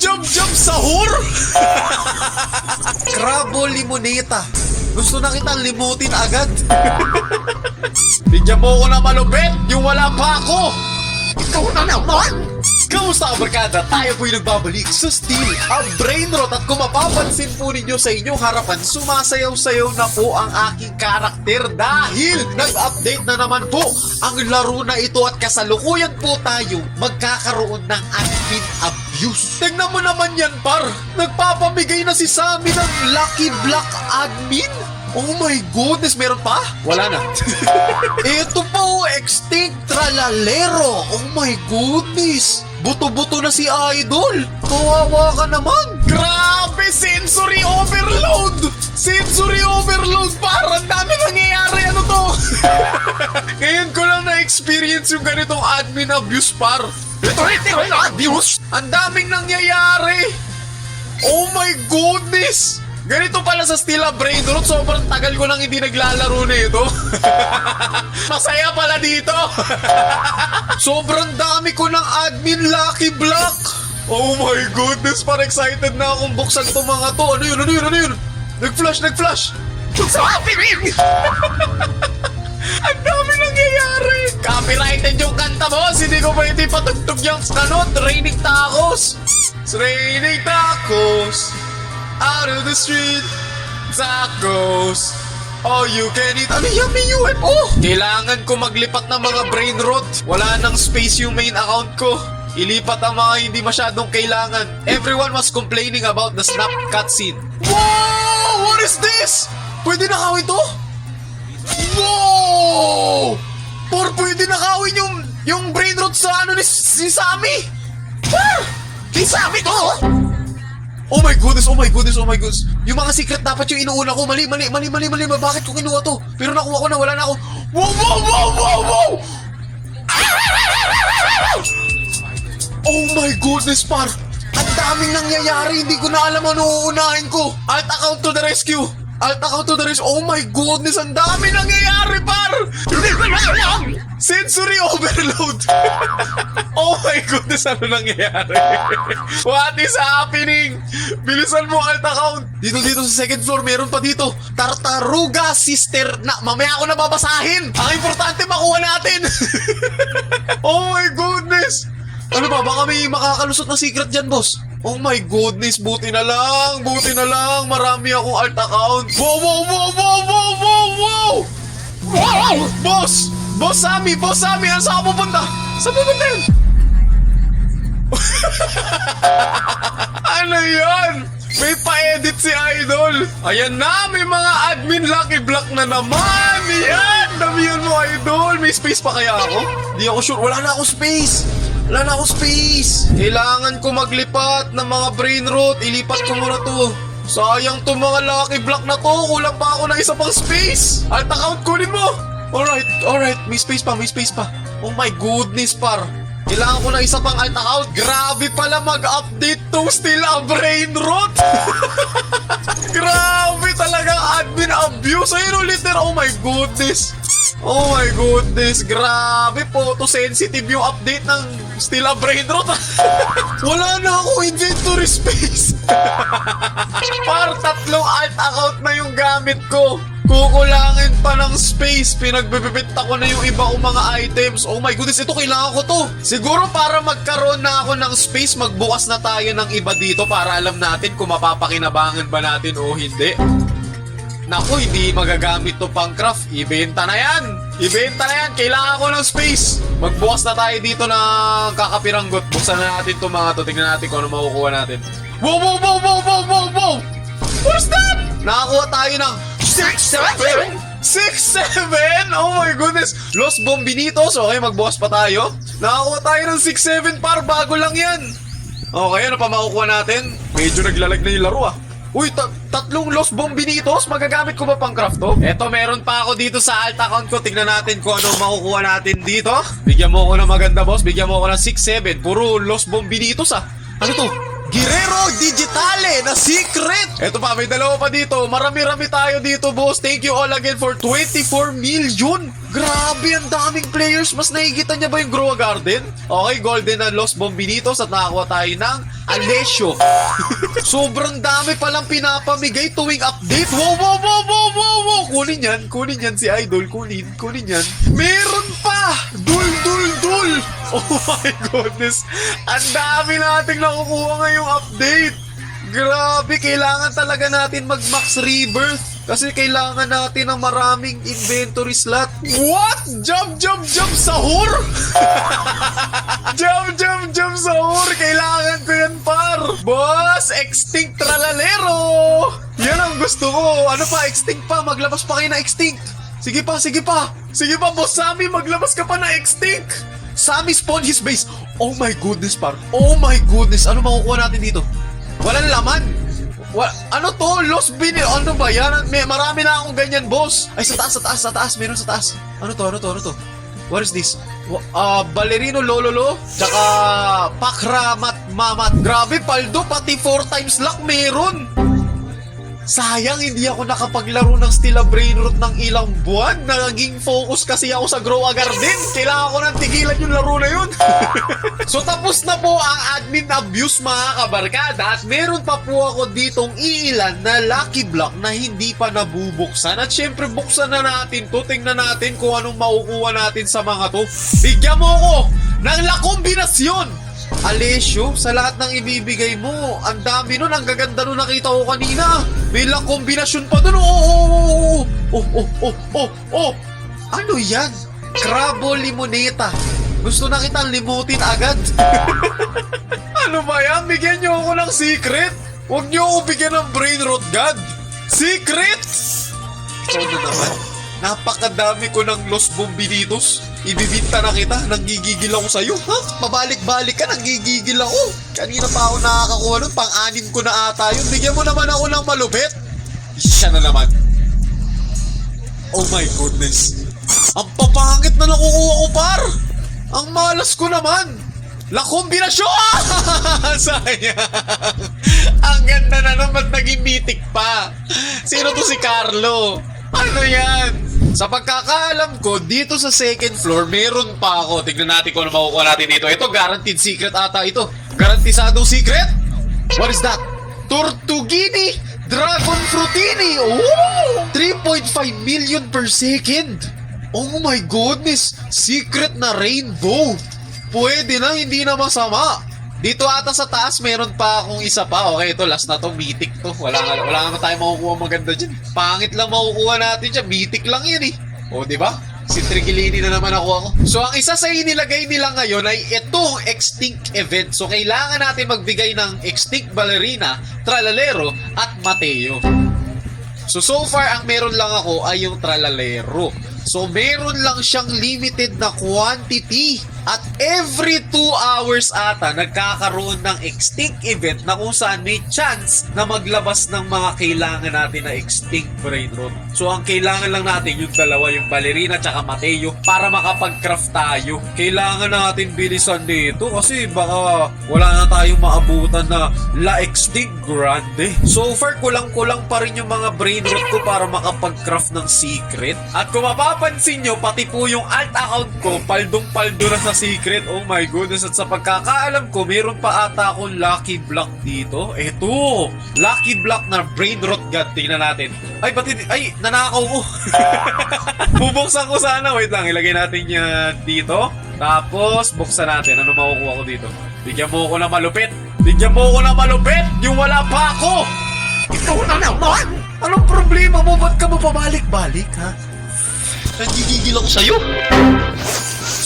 Jump jump sahur? Crabo limoneta. Gusto na kitang limutin agad. Bigyan mo ko na malupit, yung wala pa ako. Ikaw na naman! Kamusta barkada? Tayo po'y nagbabalik sa Steel, ang brain rot at kung mapapansin po ninyo sa inyong harapan, sumasayaw-sayaw na po ang aking karakter dahil nag-update na naman po ang laro na ito at kasalukuyan po tayo magkakaroon ng admin abuse. Tingnan mo naman yan par, nagpapamigay na si Sammy ng Lucky Block admin? Oh my goodness, meron pa? Wala na. Ito pa oh, Extinct Tralalero. Oh my goodness. Buto-buto na si Idol. Kawawa ka naman. Grabe, sensory overload. Sensory overload. Parang dami nangyayari. Ano to? Ngayon ko lang na-experience yung ganitong admin abuse par. Ito, ito, abuse? Ang daming nangyayari. Oh my goodness! Ganito pala sa Stila Brain Rot, sobrang tagal ko nang hindi naglalaro na ito. Masaya pala dito. sobrang dami ko ng admin Lucky Block. Oh my goodness, parang excited na akong buksan to mga to. Ano yun, ano yun, ano yun? Nag-flash, nag-flash. What's happening? Ang dami nangyayari! Copyrighted yung kanta boss! Hindi ko pwede patugtog yung kanot! Raining tacos! It's raining tacos! Out of the street! Tacos! Oh, you can eat... Ano yummy UFO? Kailangan ko maglipat ng mga brain rot. Wala nang space yung main account ko. Ilipat ang mga hindi masyadong kailangan. Everyone was complaining about the snap cutscene. Wow! What is this? Pwede nakawin to? Wow! Por pwede nakawin yung yung brain rot sa ano ni, si Sammy? Ah! Kay Sammy to? Oh my goodness, oh my goodness, oh my goodness. Yung mga secret dapat yung inuuna ko. Mali, mali, mali, mali, mali. Bakit ko kinuha to? Pero nakuha ko na, wala na ako. Wow, wow, wow, wow, wow! Oh my goodness, par! Ang daming nangyayari, hindi ko na alam ano uunahin ko. Alt account to the rescue! Alt account to the rescue! Oh my goodness, ang dami nangyayari, par! Sensory overload! oh my goodness, ano nangyayari? What is happening? Bilisan mo alt account! Dito, dito sa second floor, meron pa dito. Tartaruga Sister na, mamaya ako na babasahin! Ang importante, makuha natin! oh my goodness! Ano ba? Baka may makakalusot na secret dyan, boss. Oh my goodness, buti na lang, buti na lang. Marami akong alt account. Wow, wow, wow, wow, wow, wow, wow! Wow! Boss! Boss Sammy! Boss Sammy! Ano saan ka pupunta? Saan pupunta yun? ano yan? May pa-edit si Idol. Ayan na, may mga admin lucky block na naman. Yan! Damihan mo, Idol. May space pa kaya ako? Di ako sure. Wala na ako space. Wala na ako space. Kailangan ko maglipat ng mga brain rot. Ilipat ko muna to. Sayang to mga lucky block na to. Kulang pa ako ng isa pang space. Alt account kunin mo. Alright, alright. May space pa, may space pa. Oh my goodness, par. Kailangan ko ng isa pang alt account. Grabe pala mag-update to still ang brain rot. Grabe talaga admin abuse. Ayun ulit Oh my goodness. Oh my goodness. Grabe photosensitive yung update ng still a brain rot. Wala na ako inventory space. Par tatlong alt account na yung gamit ko. Kukulangin pa ng space. Pinagbibibita ko na yung iba kong mga items. Oh my goodness, ito kailangan ko to. Siguro para magkaroon na ako ng space, magbukas na tayo ng iba dito para alam natin kung mapapakinabangan ba natin o hindi. Naku, hindi magagamit to pang craft. Ibenta na yan. Ibenta na yan. Kailangan ko ng space. Magbukas na tayo dito ng kakapiranggot. Buksan na natin itong mga to. Tingnan natin kung ano makukuha natin. Wow, wow, wow, wow, wow, wow, wow! What's that? Nakakuha tayo ng 6-7! 6-7? Oh my goodness! Los Bombinitos. Okay, magbukas pa tayo. Nakakuha tayo ng 6-7 par. Bago lang yan. Okay, ano pa makukuha natin? Medyo naglalag na yung laro ah. Uy, ta- tatlong Los Bombinitos? Magagamit ko ba pang craft to? Eto, meron pa ako dito sa alt account ko. Tingnan natin kung ano makukuha natin dito. Bigyan mo ako ng maganda, boss. Bigyan mo ako ng 6-7. Puro Los Bombinitos ah. Ano to? Guerrero Digitale na secret! Eto pa, may dalawa pa dito. Marami-rami tayo dito, boss. Thank you all again for 24 million! Grabe, ang daming players. Mas nakikita niya ba yung Grow a Garden? Okay, Golden and Los Bombinitos at nakakuha tayo ng Alessio. Sobrang dami palang pinapamigay tuwing update. Wow, wow, wow, wow, wow, wow. Kunin yan, kunin yan si Idol. Kunin, kunin yan. Meron pa! Dul, dul, dul! Oh my goodness. Ang dami nating nakukuha ngayong update. Grabe, kailangan talaga natin mag-max rebirth. Kasi kailangan natin ng maraming inventory slot. What? Jump, jump, jump, sahur? jump, jump, jump, sahur. Kailangan ko yan, par. Boss, extinct tralalero. Yan ang gusto ko. Ano pa, extinct pa. Maglabas pa kayo na extinct. Sige pa, sige pa. Sige pa, boss Sammy, maglabas ka pa na extinct. Sammy spawn his base. Oh my goodness, par. Oh my goodness. Ano makukuha natin dito? Walang laman. Wa ano to? Lost bin? Ano ba yan? May, marami na akong ganyan, boss. Ay, sa taas, sa taas, sa taas. Meron sa taas. Ano to? Ano to? Ano to? What is this? Ah, Ballerino Lololo, tsaka Pakramat Mamat. Grabe, Paldo, pati 4 times luck meron. Sayang hindi ako nakapaglaro ng Stila Brainroot ng ilang buwan. Naging focus kasi ako sa Grow a Garden. Kailangan ko nang tigilan yung laro na yun. so tapos na po ang admin abuse mga kabarkada at meron pa po ako ditong iilan na lucky block na hindi pa nabubuksan. At syempre buksan na natin to. Tingnan natin kung anong makukuha natin sa mga to. Bigyan mo ko ng la kombinasyon Alessio, sa lahat ng ibibigay mo, ang dami nun, ang gaganda nun nakita ko kanina. May lang kombinasyon pa dun. Oh, oh, oh, oh, oh, oh, oh. Ano yan? Crabo limoneta. Gusto na kitang limutin agad. ano ba yan? Bigyan niyo ako ng secret. Huwag niyo ako bigyan ng brain rot god. Secret! Ikaw na naman. Napakadami ko ng Los Bombinitos. Ibibinta na kita. Nanggigigil ako sa'yo. Ha? Pabalik-balik ka. Nanggigigil ako. Kanina pa ako nakakakuha nun. Pang-anim ko na ata yun. Bigyan mo naman ako ng malupit. Siya na naman. Oh my goodness. Ang papangit na nakukuha ko, par. Ang malas ko naman. La kombinasyon! Sayang. Ang ganda na naman naging mythic pa. Sino to si Carlo? Ano yan? Sa pagkakaalam ko, dito sa second floor, meron pa ako. Tignan natin kung ano makukuha natin dito. Ito, guaranteed secret ata ito. Garantisadong secret? What is that? Tortugini Dragon Frutini! Oh! 3.5 million per second! Oh my goodness! Secret na rainbow! Pwede na, hindi na masama. Dito ata sa taas, meron pa akong isa pa. Okay, ito, last na to. Mythic to. Wala wala nga tayo makukuha maganda dyan. Pangit lang makukuha natin dyan. Mythic lang yan eh. O, di ba? Si Trigilini na naman ako ako. So, ang isa sa inilagay nila ngayon ay itong Extinct event. So, kailangan natin magbigay ng Extinct Ballerina, Tralalero, at Mateo. So, so far, ang meron lang ako ay yung Tralalero. So, meron lang siyang limited na quantity. At every 2 hours ata, nagkakaroon ng extinct event na kung saan may chance na maglabas ng mga kailangan natin na extinct brain rot. So, ang kailangan lang natin yung dalawa, yung ballerina at Mateo, para makapag-craft tayo. Kailangan natin bilisan dito kasi baka wala na tayong maabutan na La Extinct Grande. So far, kulang-kulang pa rin yung mga brain rot ko para makapag-craft ng secret. At kung mapapansin nyo, pati po yung alt account ko, paldong-paldo na sa secret. Oh my goodness. At sa pagkakaalam ko, meron pa ata akong lucky block dito. Eto! Lucky block na brain rot god. Tingnan natin. Ay, ba't hindi? Ay, nanakaw ko. Bubuksan ko sana. Wait lang, ilagay natin yan dito. Tapos, buksan natin. Ano makukuha ko dito? Bigyan mo ako na malupit. Bigyan mo ako na malupit. Yung wala pa ako. Ikaw na naman. Anong problema mo? Ba't ka mo pabalik-balik, ha? Nagigigil ako sa'yo.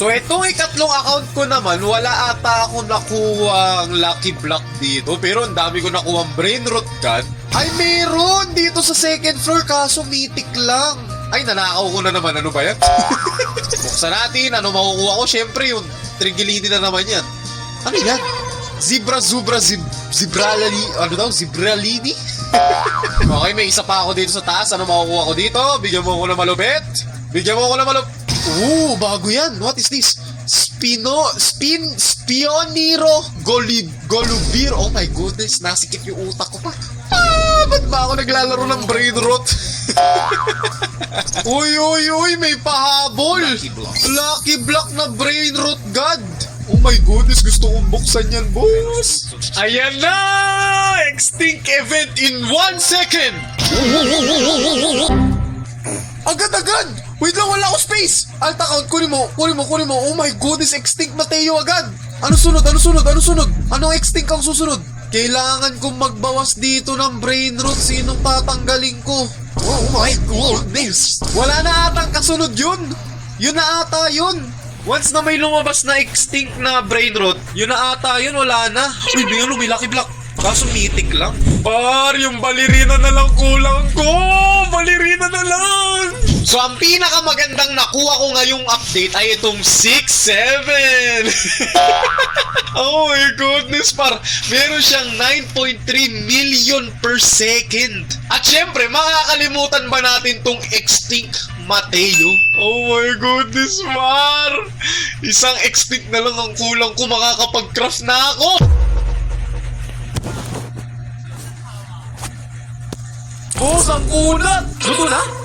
So, itong ikatlong account ko naman, wala ata akong nakuha ang lucky block dito. Pero ang dami ko nakuha ang brain rot gun. Ay, meron dito sa second floor, kaso mythic lang. Ay, nanakaw ko na naman. Ano ba yan? Buksan natin. Ano makukuha ko? Siyempre, yung trigilini na naman yan. Ano yan? Zebra, zubra, zib, zibralali, ano daw? Zibralini? okay, may isa pa ako dito sa taas. Ano makukuha ko dito? Bigyan mo ako ng malupit. Bigyan mo ako ng malupit. Ooh, bago yan. What is this? Spino, Spin, Spioniro, Golib, Golubir. Oh my goodness, nasikip yung utak ko pa. Ah, ba't ba ako naglalaro ng brain rot? uy, uy, uy, may pahabol. Lucky block na brain rot god. Oh my goodness, gusto kong buksan yan, boss. Ayan na! Extinct event in one second! Agad-agad! Wait lang, wala ako space! Alt account, kunin mo, kunin mo, kunin mo. Oh my goodness, extinct Mateo agad! Ano sunod, ano sunod, ano sunod? Anong extinct ang susunod? Kailangan kong magbawas dito ng brain rot. Sinong tatanggalin ko? Oh my goodness! Wala na atang kasunod yun! Yun na ata yun! Once na may lumabas na extinct na brain rot, yun na ata yun, wala na. Uy, may lucky block. Kaso mythic lang. Par, yung balerina na lang kulang ko! Balerina na lang! So, ang pinakamagandang nakuha ko ngayong update ay itong 6-7! oh my goodness, par! Meron siyang 9.3 million per second. At syempre, makakalimutan ba natin tong extinct Mateo? Oh my goodness, par! Isang extinct na lang ang kulang ko, makakapag-craft na ako! Boss, ang kunat! Luto na?